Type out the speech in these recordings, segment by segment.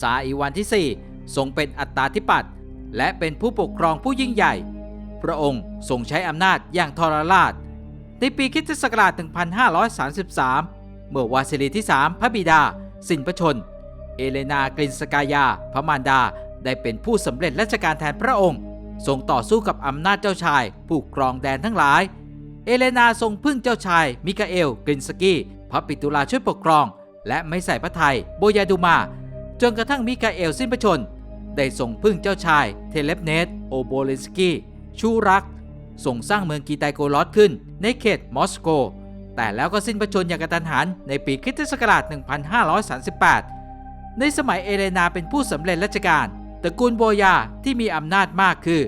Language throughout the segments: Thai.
ซาอีวันที่ 4 ทรงเป็นอัตตาธิปัตย์และเป็นผู้ปกครองผู้ยิ่งใหญ่ พระองค์ทรงใช้อำนาจอย่างทรราช ในปีคิศักราช 1533 เมื่อวาสิลีที่ 3 พระบิดา สิ้นพระชน เอเลนากรินสกายา พระมารดาได้เป็นผู้สำเร็จราชการแทนพระองค์ ทรงต่อสู้กับอำนาจเจ้าชาย ผู้ครองแดนทั้งหลาย เอเลนาทรงพึ่งเจ้าชาย มิกาเอลกรินสกี้พระปิตุลาช่วยปกครอง และไม่ใส่พระไทยโบยาดูมา จนกระทั่งมิกาเอลสิ้นพระชน ได้ทรงพึ่งเจ้าชายเทเลปเนตโอโบเลนสกี้ ชูรักทรงสร้างเมืองกีไตโกลอสขึ้นในเขตมอสโก แต่แล้วก็สิ้นพระชนอย่างกระทันหันในปีคริสตศักราช 1538 ในสมัยเอเลนาเป็นผู้สำเร็จราชการตระกูลโบยาที่มีอำนาจมากคือ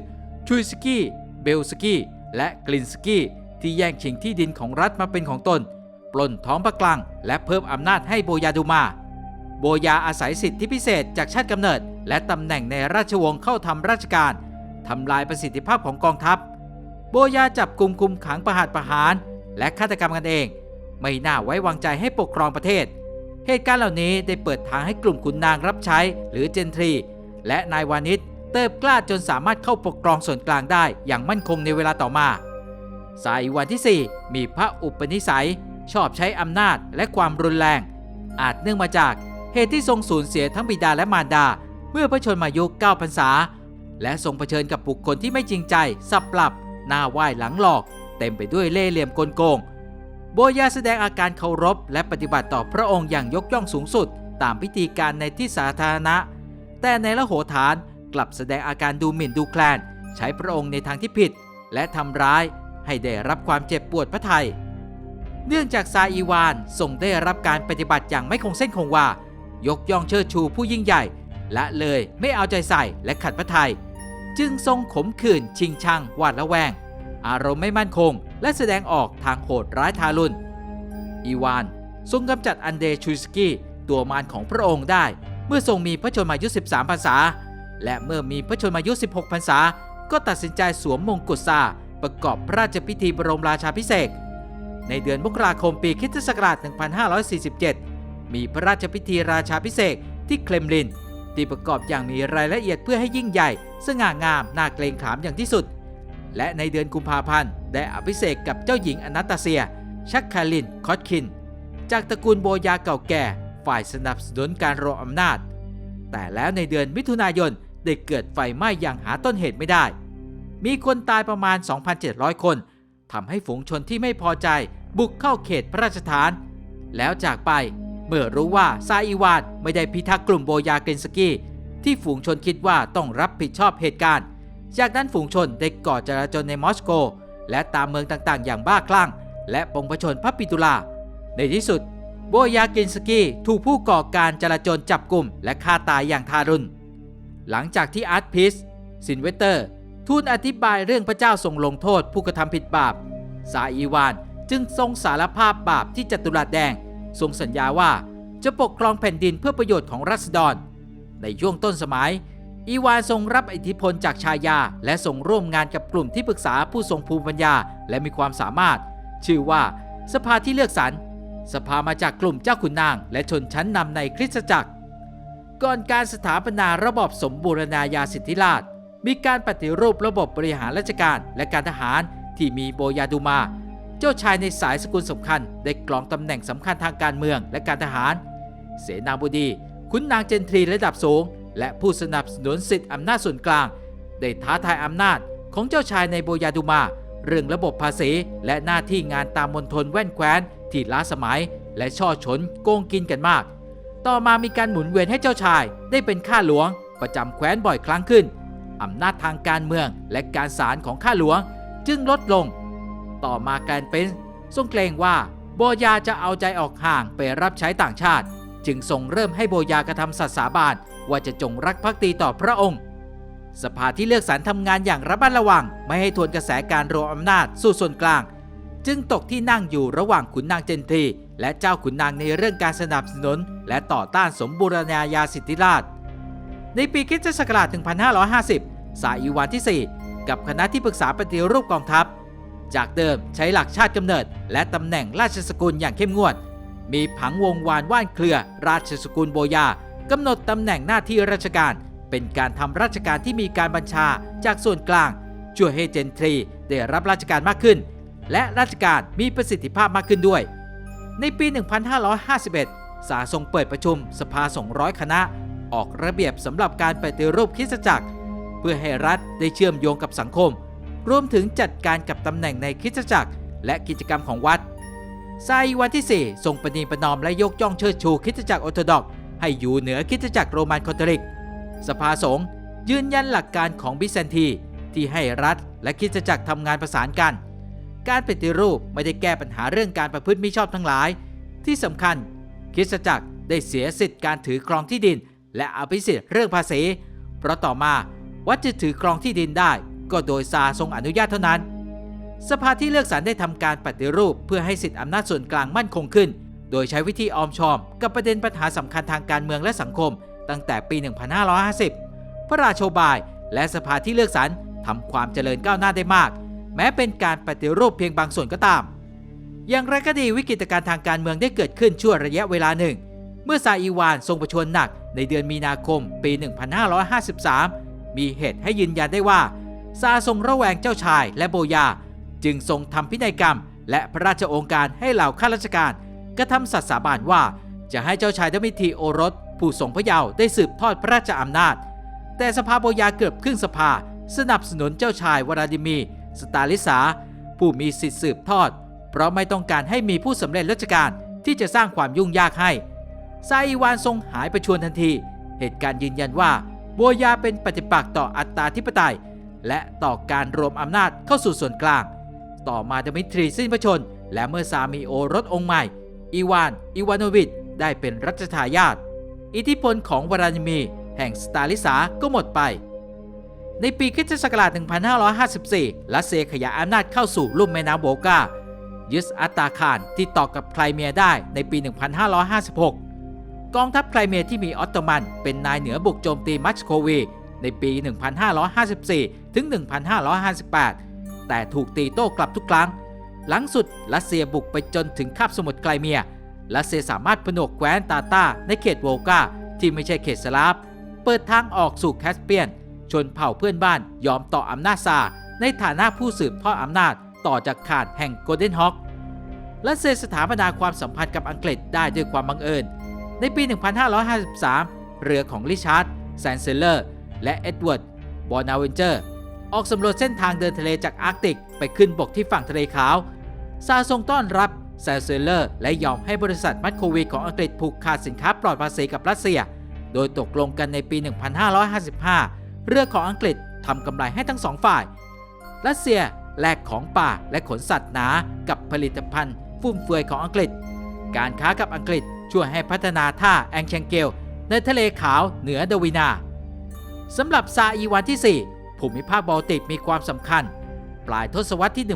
ชุยสกี้ เบลสกี้ และกลินสกี้ ที่แย่งชิงที่ดินของรัฐมาเป็นของตน ปล้นท้องพระกลางและเพิ่มอำนาจให้โบยาดูมา โบยาอาศัยสิทธิพิเศษจากชาติกำเนิด และตำแหน่งในราชวงศ์เข้าทำราชการทำลายประสิทธิภาพของกองทัพ โบยาจับกลุ่มคุมขังประหารประหาร และฆาตกรรมกันเอง ไม่น่าไว้วางใจให้ปกครองประเทศ เหตุการณ์เหล่านี้ได้เปิดทางให้กลุ่มขุนนางรับใช้หรือเจนทรี และนายวานิชเติบกล้าจนสามารถเข้าปกครองส่วนกลางได้อย่างมั่นคงในเวลาต่อมาสายวันที่ 4 มีพระอุปนิสัย ชอบใช้อำนาจและความรุนแรง อาจเนื่องมาจาก เหตุที่ทรงสูญเสียทั้งบิดาและมารดา เมื่อพระชนมายุ9พรรษา และทรงเผชิญกับบุคคลที่ไม่จริงใจ สับปรับ หน้าไหว้หลังหลอก เต็มไปด้วยเล่ห์เหลี่ยมกลโกง โบยาแสดงอาการเคารพ และปฏิบัติต่อพระองค์อย่างยกย่องสูงสุด ตามพิธีการในที่สาธารณะ แต่ในละโหฐานกลับแสดงอาการดูหมิ่นดูแคลน ใช้พระองค์ในทางที่ผิด และทำร้ายให้ได้รับความเจ็บปวดพระทัยเนื่องจากซาอีวานทรงได้รับการปฏิบัติอย่างไม่คงเส้นคงวา ยกย่องเชิดชูผู้ยิ่งใหญ่ และเลยไม่เอาใจใส่และขัดพระทัยจึงทรงขมขื่นชิงชังหวาดระแวง อารมณ์ไม่มั่นคง และแสดงออกทางโหดร้ายทารุณอีวานทรงกำจัดอันเดชูสกี้ตัวมารของพระองค์ได้ เมื่อทรงมีพระชนมายุ 13พรรษา และเมื่อมีพระชนมายุ 16พรรษา ก็ตัดสินใจสวมมงกุฎซาประกอบพระราชพิธีบรมราชาพิเศษในเดือนมกราคมปีคริสตศักราช 1547 มีพระราชพิธีราชาพิเศษที่เคลมลิน ที่ประกอบอย่างมีรายละเอียดเพื่อให้ยิ่งใหญ่ สง่างามน่าเกรงขามอย่างที่สุด และในเดือนกุมภาพันธ์ได้อภิเษกกับเจ้าหญิงอนาตาเซีย ชักคาลินคอตคิน จากตระกูลโบยาเก่าแก่ ฝ่ายสนับสนุนการรองอำนาจ แต่แล้วในเดือนมิถุนายนได้เกิดไฟไหม้อย่างหาต้นเหตุไม่ได้ มีคนตายประมาณ 2,700 คนทำให้ฝูงชนที่ไม่พอใจบุกเข้าเขตพระราชฐาน แล้วจากไป เมื่อรู้ว่าซาอีวานไม่ได้พิทักษ์กลุ่มโบยาเกนสกี้ที่ฝูงชนคิดว่าต้องรับผิดชอบเหตุการณ์ จากนั้นฝูงชนได้ก่อจราจรในมอสโก และตามเมืองต่างๆ อย่างบ้าคลั่ง และปงพชนพระปิตุลา ในที่สุด โบยาเกนสกี้ถูกผู้ก่อการจราจรจับกลุ่ม และฆ่าตายอย่างทารุณ หลังจากที่อาร์ตพิสซินเวเตอร์ ทูลอธิบายเรื่องพระเจ้าทรงลงโทษผู้กระทำผิดบาปซาอีวานจึงทรงสารภาพบาปที่จัตุรัสแดง ทรงสัญญาว่าจะปกครองแผ่นดินเพื่อประโยชน์ของรัษฎร ในช่วงต้นสมัย อีวานทรงรับอิทธิพลจากชายา และทรงร่วมงานกับกลุ่มที่ปรึกษาผู้ทรงภูมิปัญญาและมีความสามารถ ชื่อว่าสภาที่เลือกสรรสภามาจากกลุ่มเจ้าขุนนางและชนชั้นนำในคริสตจักร ก่อนการสถาปนาระบอบสมบูรณาญาสิทธิราชมีการปฏิรูประบบบริหารราชการและการทหารที่มีโบยาดูมา เจ้าชายในสายสกุลสำคัญได้กลองตำแหน่งสำคัญทางการเมืองและการทหาร เสนาบดีขุนนางเจนทรีระดับสูง และผู้สนับสนุนสิทธิอำนาจส่วนกลาง ได้ท้าทายอำนาจของเจ้าชายในโบยาดูมา เรื่องระบบภาษีและหน้าที่งานตามมณฑลแว่นแคว้นที่ล้าสมัย และช่อฉนโกงกินกันมาก ต่อมามีการหมุนเวียนให้เจ้าชาย ได้เป็นข้าหลวง ประจำแคว้นบ่อยครั้งขึ้นอำนาจทางการเมืองและการศาลของข้าหลวง จึงลดลง ต่อมาการเป็นทรงเกรงว่าโบยาจะเอาใจออกห่างไปรับใช้ต่างชาติ จึงทรงเริ่มให้โบยากระทำสัตสาบานว่าจะจงรักภักดีต่อพระองค์ สภาที่เลือกสรรทำงานอย่างระมัดระวัง ไม่ให้ทวนกระแสการรวมอำนาจสู่ส่วนกลาง จึงตกที่นั่งอยู่ระหว่างขุนนางเจนทีและเจ้าขุนนางในเรื่องการสนับสนุน และต่อต้านสมบูรณาญาสิทธิราช ในปีคริสตศักราช1550 สายอีวานที่ 4 กับคณะที่ปรึกษาปฏิรูปกองทัพ จากเดิมใช้หลักชาติกำเนิด และตำแหน่งราชสกุลอย่างเข้มงวด มีผังวงวานว่านเครือ ราชสกุลโบยากำหนดตำแหน่งหน้าที่ราชการ เป็นการทำราชการที่มีการบัญชาจากส่วนกลางช่วยให้เจนทรีได้รับราชการมากขึ้น และราชการมีประสิทธิภาพมากขึ้นด้วย ในปี 1551 สาทรงเปิดประชุมสภาสงฆ์ร้อยคณะ ออกระเบียบสำหรับการปฏิรูปคริสตจักร เพื่อให้รัฐได้เชื่อมโยงกับสังคม รวมถึงจัดการกับตำแหน่งในคริสตจักรและกิจกรรมของวัดซวันที่ 4 ทรงประนีประนอมและยกย่องเชิดชูคริสตจักรออร์โธดอก ให้อยู่เหนือคริสตจักรโรมันคาทอลิก สภาสงฆ์ยืนยันหลักการของบิแซนทีที่ให้รัฐและคริสตจักรทำงานประสานกัน การปฏิรูปไม่ได้แก้ปัญหาเรื่องการประพฤติมิชอบทั้งหลาย ที่สำคัญคริสตจักรได้เสียสิทธิ์การถือครองที่ดิน และอภิสิทธิ์เรื่องภาษี เพราะต่อมาวัดจะถือครองที่ดินได้ ก็โดยซาทรงอนุญาตเท่านั้น สภาที่เลือกสรรได้ทำการปฏิรูปเพื่อให้สิทธิอำนาจส่วนกลางมั่นคงขึ้น โดยใช้วิธีออมชอม กับประเด็นปัญหาสำคัญทางการเมืองและสังคม ตั้งแต่ปี 1550 พระราโชบาย และสภาที่เลือกสรรทำความเจริญก้าวหน้าได้มาก แม้เป็นการปฏิรูปเพียงบางส่วนก็ตาม อย่างไรก็ดีวิกฤตการณ์ทางการเมืองได้เกิดขึ้นชั่วระยะเวลาหนึ่ง เมื่อซาอีวานทรงประชวรหนักในเดือนมีนาคมปี 1553 มีเหตุให้ยืนยันได้ว่า ซาทรงระแวงเจ้าชายและโบยา จึงทรงทำพินัยกรรม และพระราชองค์การให้เหล่าข้าราชการกระทำสัตย์สาบานว่า จะให้เจ้าชายดมิทีโอรส ผู้ทรงพระเยาว์ได้สืบทอดพระราชอำนาจ แต่สภาโบยาเกือบครึ่งสภา สนับสนุนเจ้าชายวลาดิมี สตาลิสา ผู้มีสิทธิสืบทอด เพราะไม่ต้องการให้มีผู้สำเร็จราชการที่จะสร้างความยุ่งยากให้ซาอีวานทรงหายไปชวนทันที เหตุการณ์ยืนยันว่าโบยาเป็นปฏิปักษ์ต่ออัตตาธิปไตย และต่อการรวมอำนาจเข้าสู่ส่วนกลาง ต่อมาดมิทรีสิ้นพระชน และเมื่อสามีโอรสองค์ใหม่ อีวานอีวานวิชได้เป็นรัชทายาท อิทธิพลของวลาดิมี แห่งสตาลิสาก็หมดไป ในปีคริสตศักราช 1554 รัสเซียขยายอำนาจเข้าสู่ลุ่มแม่น้ำโบกา ยึดอัตตาคารที่ต่อกับไครเมียได้ในปี 1556 กองทัพไครเมียที่มีออตโตมันเป็นนายเหนือบุกโจมตีมัชโควี ในปี 1554 ถึง 1558 แต่ถูกตีโต้กลับทุกครั้ง หลังสุดรัสเซียบุกไปจนถึงคาบสมุทรไครเมีย รัสเซียสามารถผนวกแคว้นตาตาในเขตโวลกาที่ไม่ใช่เขตสลาฟ เปิดทางออกสู่แคสเปียน ชนเผ่าเพื่อนบ้านยอมต่ออำนาจซาในฐานะผู้สืบทอดอำนาจต่อจากข่านแห่งโกลเด้นฮอครัสเซียสถาปนาความสัมพันธ์กับอังกฤษได้ด้วยความบังเอิญ ในปี 1553 เรือของริชาร์ดแซนเซลเลอร์ และเอ็ดเวิร์ดบอนาเวนเจอร์ออกสำรวจเส้นทางเดินทะเลจากอาร์กติก ไปขึ้นบกที่ฝั่งทะเลขาวซาทรงต้อนรับแซนเซเลอร์และยอมให้บริษัทมัตโควีของอังกฤษผูกขาดสินค้าปลอดภาษีกับรัสเซีย โดยตกลงกันในปี 1555 เรือของอังกฤษทำกำไรให้ทั้งสองฝ่าย รัสเซียแลกของป่าและขนสัตว์หนากับผลิตภัณฑ์ ฟุ่มเฟือยของอังกฤษ การค้ากับอังกฤษช่วยให้พัฒนาท่าแองเชงเกลในทะเลขาวเหนือดวินา สำหรับซาอีวันที่ 4 ภูมิภาคบอลติกมีความสำคัญ ปลายทศวรรษที่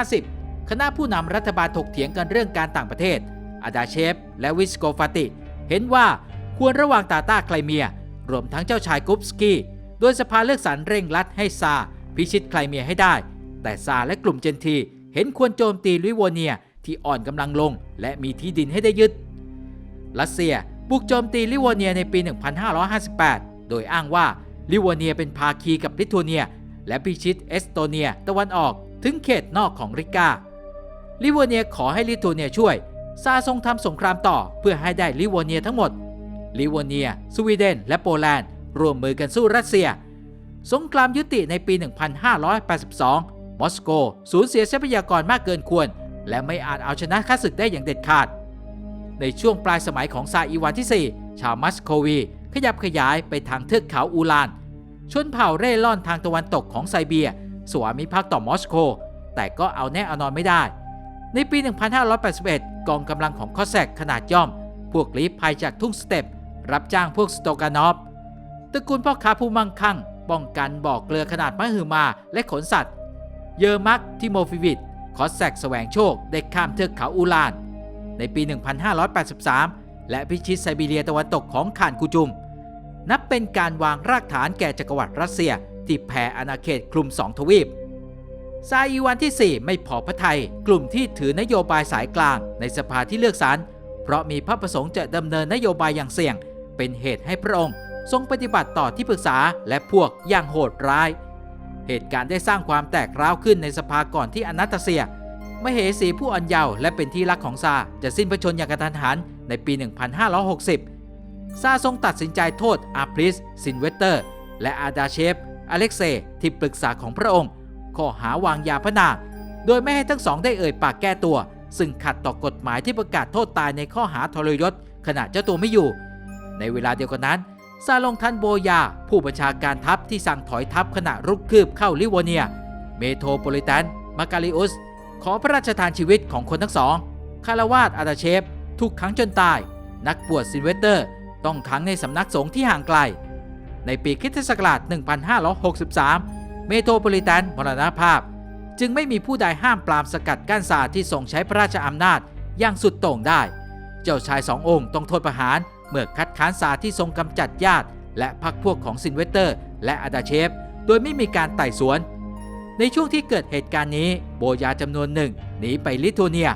1550 คณะผู้นำรัฐบาลถกเถียงกันเรื่องการต่างประเทศ อาดาเชฟ และวิสโกฟาติ เห็นว่าควรระว่างตาตาไคลเมีย รวมทั้งเจ้าชายกุปสกี้ โดยสภาเลือกสรรเร่งรัดให้ซาพิชิตไคลเมียให้ได้ แต่ซาและกลุ่มเจนที เห็นควรโจมตีลิโวเนียที่อ่อนกำลังลง และมีที่ดินให้ได้ยึด รัสเซียบุกโจมตีลิโวเนียในปี 1558 โดยอ้างว่า ลิวเนียเป็นภาคีกับลิทัวเนีย และพิชิตเอสโตเนียตะวันออกถึงเขตนอกของริกาลิวเนียขอให้ลิทัวเนียช่วยซาทรงทำสงครามต่อเพื่อให้ได้ลิวเนียทั้งหมด ลิวเนีย สวีเดน และโปแลนด์ ร่วมมือกันสู้รัสเซีย สงครามยุติในปี 1582 มอสโก สูญเสียทรัพยากรมากเกินควร และไม่อาจเอาชนะข้าศึกได้อย่างเด็ดขาด ในช่วงปลายสมัยของซาอีวานที่ 4 ชาวมัสโควี ขยับขยายไปทางเทือกเขาอูลาน ชนเผ่าเร่ร่อนทางตะวันตกของไซเบียสวามิภักดิ์ต่อมอสโก แต่ก็เอาแน่เอานอนไม่ได้ ในปี 1581 กองกำลังของคอสแซกขนาดย่อม พวกลีภัยจากทุ่งสเต็ปรับจ้างพวกสโตกานอฟตระกูลพ่อค้าผู้มั่งคั่ง ป้องกันบ่อกเกลือขนาดมหึมาและขนสัตว์ เยอร์มักทิโมฟิวิดคอสแซกแสวงโชคได้ข้ามเทือกเขาอูลาน ในปี 1583 และพิชิตไซบีเรียตะวันตกของข่านกูจุม นับเป็นการวางรากฐานแก่จักรวรรดิรัสเซีย ที่แผ่อาณาเขตคลุมสองทวีปซาอีวันที่ 4 ไม่พอพระไทย กลุ่มที่ถือนโยบายสายกลางในสภาที่เลือกสรรเพราะมีพระประสงค์จะดำเนินนโยบายอย่างเสี่ยง เป็นเหตุให้พระองค์ ทรงปฏิบัติต่อที่ปรึกษาและพวกอย่างโหดร้าย เหตุการณ์ได้สร้างความแตกร้าวขึ้นในสภาก่อนที่อนาตาเซียมเหสีผู้อ่อนเยาว์และเป็นที่รักของซาจะสิ้นพระชนม์อย่างกระทันหันในปี 1560 ซาทรงตัดสินใจโทษอาพริสซินเวเตอร์ และอาดาเชฟ อเล็กเซที่ปรึกษาของพระองค์ ข้อหาวางยาพนา โดยไม่ให้ทั้งสองได้เอ่ยปากแก้ตัว ซึ่งขัดต่อกฎหมายที่ประกาศโทษตายในข้อหาทรยศขณะเจ้าตัวไม่อยู่ ในเวลาเดียวกันนั้น ซาลงทันโบยา ผู้บัญชาการทัพที่สั่งถอยทัพขณะรุกคืบเข้าลิวเนีย เมโทรโพลิแตนมาการิอุส ขอพระราชทานชีวิตของคนทั้งสองคารวาสอาดาเชฟ ถูกขังจนตาย นักบวชซินเวเตอร์ ต้องขังในสำนักสงฆ์ที่ห่างไกล ในปีคริสตศักราช 1563 เมโทรโพลิแตนมรณภาพ จึงไม่มีผู้ใดห้ามปรามสกัดกั้นซาสที่ทรงใช้พระราชอำนาจอย่างสุดโต่งได้ เจ้าชายสององค์ต้องโทษประหาร เมื่อคัดค้านซาสที่ทรงกำจัดญาติ และพรรคพวกของซินเวเตอร์ และอาดาเชฟ โดยไม่มีการไต่สวน ในช่วงที่เกิดเหตุการณ์นี้ โบยาจำนวนหนึ่งหนีไปลิทัวเนีย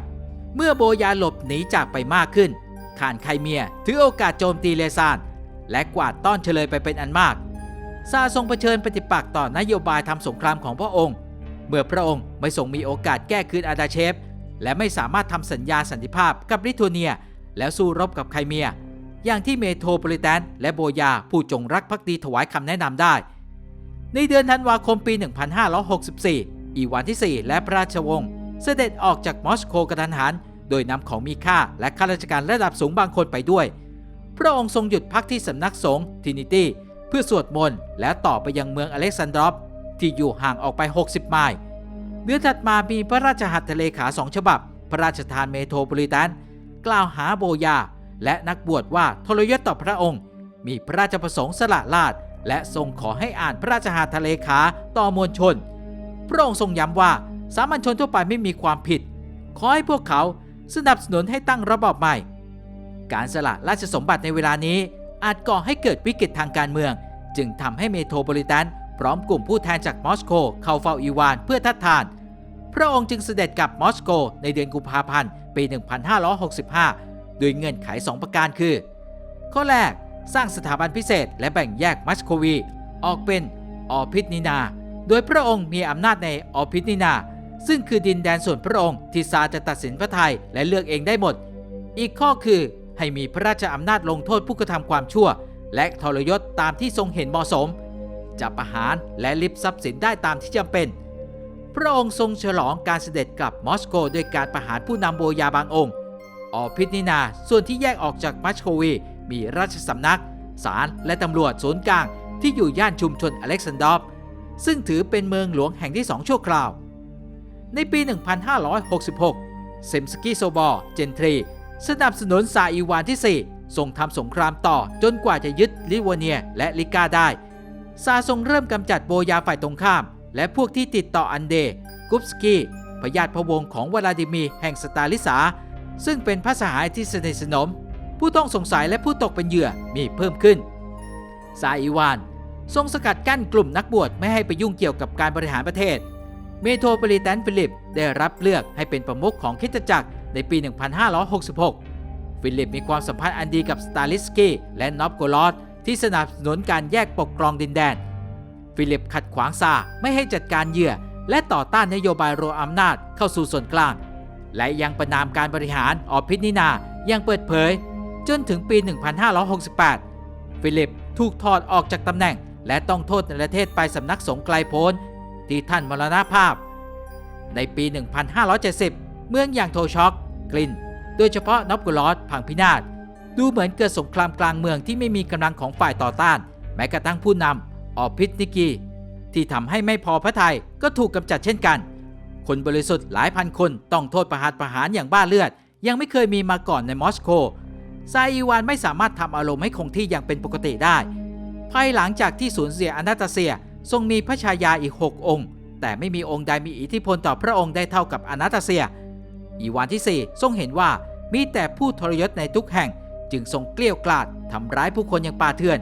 เมื่อโบยาหลบหนีจากไปมากขึ้น ขานไคเมียถือโอกาสโจมตีเลซานและกวาดต้อนเฉลยไปเป็นอันมาก ซาทรงเผชิญปฏิปักษ์ต่อนโยบายทำสงครามของพระองค์ เมื่อพระองค์ไม่ทรงมีโอกาสแก้คืนอาดาเชฟ และไม่สามารถทำสัญญาสันติภาพกับลิทัวเนีย แล้วสู้รบกับไคเมีย อย่างที่เมโทรโพลิแตนและโบยาผู้จงรักภักดีถวายคำแนะนำได้ ในเดือนธันวาคมปี 1564 อีวานที่ 4 และพระราชวงศ์เสด็จออกจากมอสโกกระทันหัน โดยนำของมีค่าและข้าราชการระดับสูงบางคนไปด้วย พระองค์ทรงหยุดพักที่สำนักสงฆ์ทินิตี้เพื่อสวดมนต์และต่อไปยังเมืองอเล็กซานดรอฟที่อยู่ห่างออกไป 60 ไมล์เดือนถัดมามีพระราชหัตถเลขาสองฉบับ พระราชทานเมโทรโพลิแตนกล่าวหาโบยา และนักบวชว่าทรยศต่อพระองค์ มีพระราชประสงค์สละราชและทรงขอให้อ่านพระราชหัตถเลขาต่อมวลชน พระองค์ทรงย้ำว่าสามัญชนทั่วไปไม่มีความผิด ขอให้พวกเขา สนับสนุนให้ตั้งระบอบใหม่ การสละราชสมบัติในเวลานี้อาจก่อให้เกิดวิกฤตทางการเมือง จึงทำให้เมโทรโพลิแตนพร้อมกลุ่มผู้แทนจากมอสโกเข้าเฝ้าอีวานเพื่อทัดทาน พระองค์จึงเสด็จกลับมอสโกในเดือนกุมภาพันธ์ปี 1565 โดยเงื่อนไข 2 ประการคือ ข้อแรกสร้างสถาบันพิเศษและแบ่งแยกมัสโควี ออกเป็นออพิทนินา โดยพระองค์มีอำนาจในออพิทนินา ซึ่งคือดินแดนส่วนพระองค์ที่ซาจะตัดสินพระไทยและเลือกเองได้หมด อีกข้อคือให้มีพระราชอำนาจลงโทษผู้กระทำความชั่ว และทรยศตามที่ทรงเห็นเหมาะสม จะประหารและลิบทรัพย์สินได้ตามที่จำเป็น พระองค์ทรงฉลองการเสด็จกลับมอสโกด้วยการประหารผู้นำโบยาบางองค์ออพิทนินาส่วนที่แยกออกจากมัชโควีมีราชสำนัก ศาลและตำรวจศูนย์กลางที่อยู่ย่านชุมชนอเล็กซานดอฟซึ่งถือเป็นเมืองหลวงแห่งที่สองชั่วคราว ในปี 1566 เซมสกี้โซบอร์เจนทรี สนับสนุนซาอีวานที่4ทรงทำสงครามต่อจนกว่าจะยึดลิวเนียและลิกาได้ ซาทรงเริ่มกำจัดโบยาฝ่ายตรงข้าม และพวกที่ติดต่ออันเด กุปสกี้พญาติพวงของวลาดิมีแห่งสตาลิสา ซึ่งเป็นพระสหายที่สนิทสนม ผู้ต้องสงสัยและผู้ตกเป็นเหยื่อมีเพิ่มขึ้น ซาอีวานทรงสกัดกั้นกลุ่มนักบวชไม่ให้ไปยุ่งเกี่ยวกับการบริหารประเทศ เมโทรโพลิแตนฟิลิปได้รับเลือกให้เป็นประมุขของคิตจักรในปี 1566 ฟิลิปมีความสัมพันธ์อันดีกับสตาลิสกี้และนอฟโกลอดที่สนับสนุนการแยกปกครองดินแดน ฟิลิปขัดขวางซาไม่ให้จัดการเหยื่อ และต่อต้านนโยบายรวมอำนาจเข้าสู่ส่วนกลาง และยังประนามการบริหารออพินินายังเปิดเผย จนถึงปี 1568 ฟิลิปถูกถอดออกจากตำแหน่ง และต้องโทษในประเทศไปสำนักสงฆ์ไกลโพ้น ที่ท่านมรณภาพ ในปี 1570 เมืองอย่างโทช็อกกลิน โดยเฉพาะนอฟกุลอสพังพินาศดูเหมือนเกิดสงครามกลางเมืองที่ไม่มีกำลังของฝ่ายต่อต้าน แม้กระทั่งผู้นำออพิทนิกี ที่ทำให้ไม่พอพระทัยก็ถูกกำจัดเช่นกัน คนบริสุทธิ์หลายพันคนต้องโทษประหารประหารอย่างบ้าเลือด ยังไม่เคยมีมาก่อนในมอสโกซาอีวานไม่สามารถทำอารมณ์ให้คงที่อย่างเป็นปกติได้ ภายหลังจากที่สูญเสียอนาตาเซีย ทรงมีพระชายาอีก 6 องค์ แต่ไม่มีองค์ใดมีอิทธิพลต่อพระองค์ได้เท่ากับอนาตาเซีย อีวานที่ 4 ทรงเห็นว่ามีแต่ผู้ทรยศในทุกแห่ง จึงทรงเกลี้ยกล่อมทำร้ายผู้คนอย่างป่าเถื่อน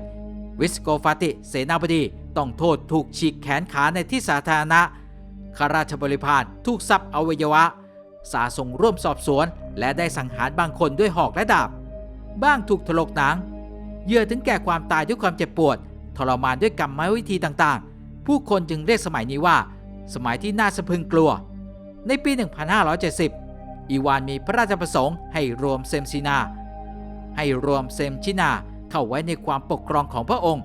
วิสโกฟาติเสนาบดีต้องโทษถูกฉีกแขนขาในที่สาธารณะข้าราชบริพารถูกซับอวัยวะ สาทรงร่วมสอบสวน และได้สังหารบางคนด้วยหอกและดาบ บ้างถูกถลกหนังเหยื่อถึงแก่ความตายด้วยความเจ็บปวด ทรมานด้วยกรรมวิธีต่างๆ ผู้คนจึงเรียกสมัยนี้ว่า สมัยที่น่าสะพึงกลัว ในปี 1570 อีวานมีพระราชประสงค์ให้รวมเซมซินา ให้รวมเซมชินาเข้าไว้ในความปกครองของพระองค์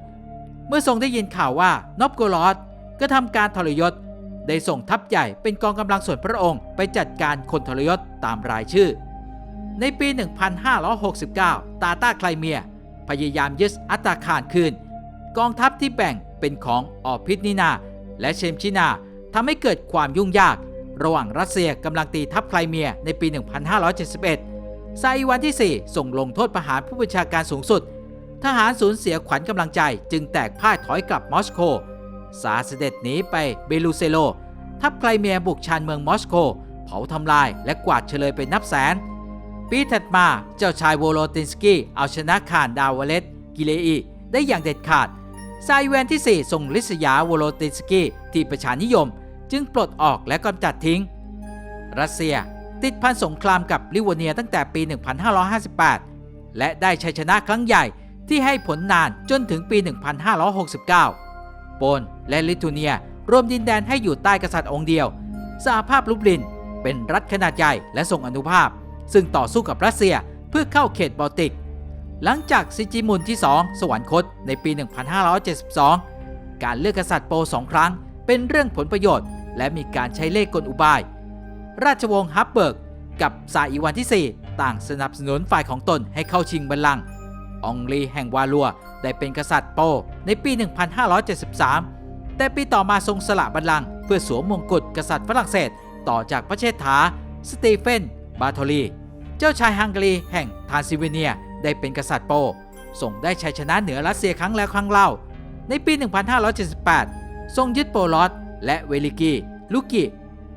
เมื่อทรงได้ยินข่าวว่านอบโกลอสก็ทำการทรยศ ได้ส่งทัพใหญ่เป็นกองกำลังส่วนพระองค์ไปจัดการคนทรยศตามรายชื่อ ในปี 1569 ตาตาไคลเมีย พยายามยึดอัตตาคารคืน กองทัพที่แบ่ง เป็นของออพิษนินา และเชมชินาทำให้เกิดความยุ่งยาก ระหว่างรัสเซียกำลังตีทัพไคลเมียในปี 1571 ซาอีวันที่ 4 ส่งลงโทษประหารผู้บัญชาการสูงสุด ทหารสูญเสียขวัญกำลังใจ จึงแตกพ่ายถอยกลับมอสโกซาเสด็จหนีไปเบลูเซโล ทัพไคลเมียบุกชานเมืองมอสโก เผาทำลายและกวาดเฉลยไปนับแสน ปีถัดมาเจ้าชายโวโลตินสกี้เอาชนะข่านดาวเลตกิเลอีได้อย่างเด็ดขาด ซาอีแวนที่4ส่งลิษยาโวโลติสกี้ที่ประชานิยม จึงปลดออกและกำจัดทิ้ง รัสเซียติดพันสงครามกับลิวเนียตั้งแต่ปี 1558 และได้ชัยชนะครั้งใหญ่ที่ให้ผลนานจนถึงปี 1569 โปลและลิทัวเนียรวมดินแดนให้อยู่ใต้กษัตริย์องค์เดียว สหภาพลุบลิน เป็นรัฐขนาดใหญ่และทรงอนุภาพ ซึ่งต่อสู้กับรัสเซียเพื่อเข้าเขตบอลติก หลังจากซิจิมุนที่ 2 สวรรคตในปี 1572 การเลือกกษัตริย์โปสองครั้ง เป็นเรื่องผลประโยชน์ และมีการใช้เลขกลอุบาย ราชวงศ์ฮับเบิร์ก กับซาอีวันที่ 4 ต่างสนับสนุนฝ่ายของตนให้เข้าชิงบัลลังก์องลีแห่งวาลัวได้เป็นกษัตริย์โปในปี 1573 แต่ปีต่อมาทรงสละบัลลังก์เพื่อสวมมงกุฎกษัตริย์ฝรั่งเศสต่อจากพระเชษฐา สตีเฟน บาโทลี เจ้าชายฮังการีแห่งทานซิเวเนีย ได้เป็นกษัตริย์โปส่งได้ชัยชนะเหนือรัสเซียครั้งแล้วครั้งเล่า ในปี 1578 ทรงยึดโปลอตและเวลิกีลูกิ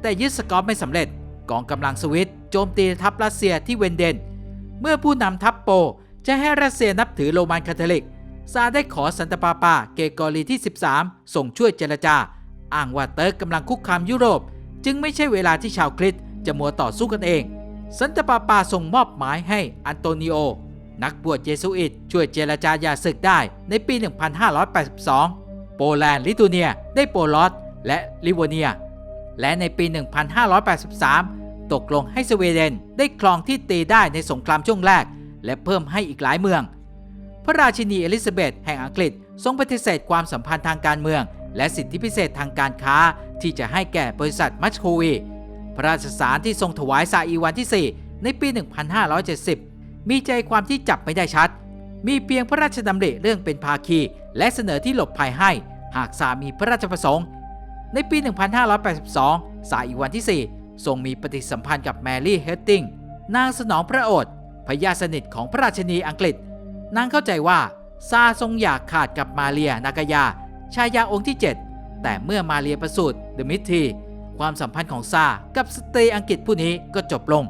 แต่ยึดสกอตไม่สำเร็จ กองกำลังสวิตโจมตีทัพรัสเซียที่เวนเดน เมื่อผู้นำทัพโปจะให้รัสเซียนับถือโรมันคาทอลิก ซาได้ขอสันตปาปาเกกอรีที่ 13 ส่งช่วยเจรจา อ้างว่าเติร์กกำลังคุกคามยุโรป จึงไม่ใช่เวลาที่ชาวคริสจะมัวต่อสู้กันเอง สันตปาปาส่งมอบหมายให้อันโตนิโอ นักบวชเยซูอิตช่วยเจรจาหย่าศึกได้ในปี 1582 โปแลนด์ลิทัวเนียได้โปลอตและลิวเนีย และในปี 1583 ตกลงให้สวีเดนได้ครองที่ตีได้ในสงครามช่วงแรก และเพิ่มให้อีกหลายเมือง พระราชินีเอลิซาเบธแห่งอังกฤษทรงปฏิเสธความสัมพันธ์ทางการเมือง และสิทธิพิเศษทางการค้าที่จะให้แก่บริษัทมัชโควีพระราชสารที่ทรงถวายซาอีวันที่ 4 ในปี 1570 มีใจความที่จับไม่ได้ชัด มีเพียงพระราชดำริเรื่องเป็นภาคี และเสนอที่หลบภัยให้ หากซามีพระราชประสงค์ ในปี 1582 สาอีวันที่ 4 ทรงมีปฏิสัมพันธ์กับแมรี่เฮดติงนางสนองพระโอษฐ์พญาสนิทของพระราชนีอังกฤษ นางเข้าใจว่าซาทรงอยากขาดกับมาเรียนากายา ชายาองค์ที่ 7 แต่เมื่อมาเรียประสูติเดมิทีความสัมพันธ์ของซากับสตรีอังกฤษผู้นี้ก็จบลง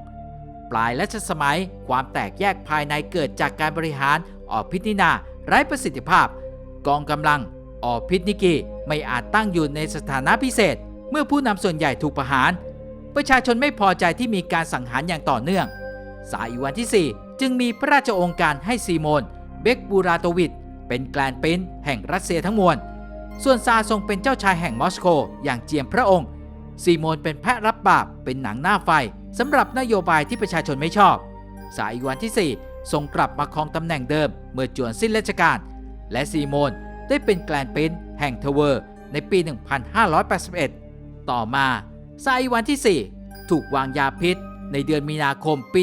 ปลายรัชสมัย ความแตกแยกภายในเกิดจากการบริหารออกพิจนาไร้ประสิทธิภาพ กองกำลังออกพิษนิกีไม่อาจตั้งอยู่ในสถานะพิเศษ เมื่อผู้นำส่วนใหญ่ถูกประหาร ประชาชนไม่พอใจที่มีการสังหารอย่างต่อเนื่อง สายวันที่ 4 จึงมีพระราชองค์การให้ซีโมน เบกบูราโตวิดเป็นแกลนเป็นแห่งรัสเซียทั้งมวล ส่วนซาทรงเป็นเจ้าชายแห่งมอสโกอย่างเจียมพระองค์ ซีโมนเป็นแพะรับบาปเป็นหนังหน้าไฟสำหรับนโยบายที่ประชาชนไม่ชอบ สายวันที่ 4 ทรงกลับมาครองตำแหน่งเดิมเมื่อจวนสิ้นราชการ และซีโมนได้เป็นแกลนเป็นแห่งเทเวอร์ ในปี 1581 ต่อมาซาอีวันที่ 4 ถูกวางยาพิษ ในเดือนมีนาคมปี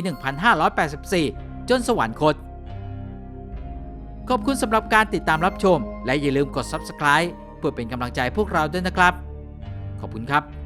1584 จนสวรรคต ขอบคุณสำหรับการติดตามรับชม และอย่าลืมกด Subscribe เพื่อเป็นกำลังใจพวกเราด้วยนะครับ ขอบคุณครับ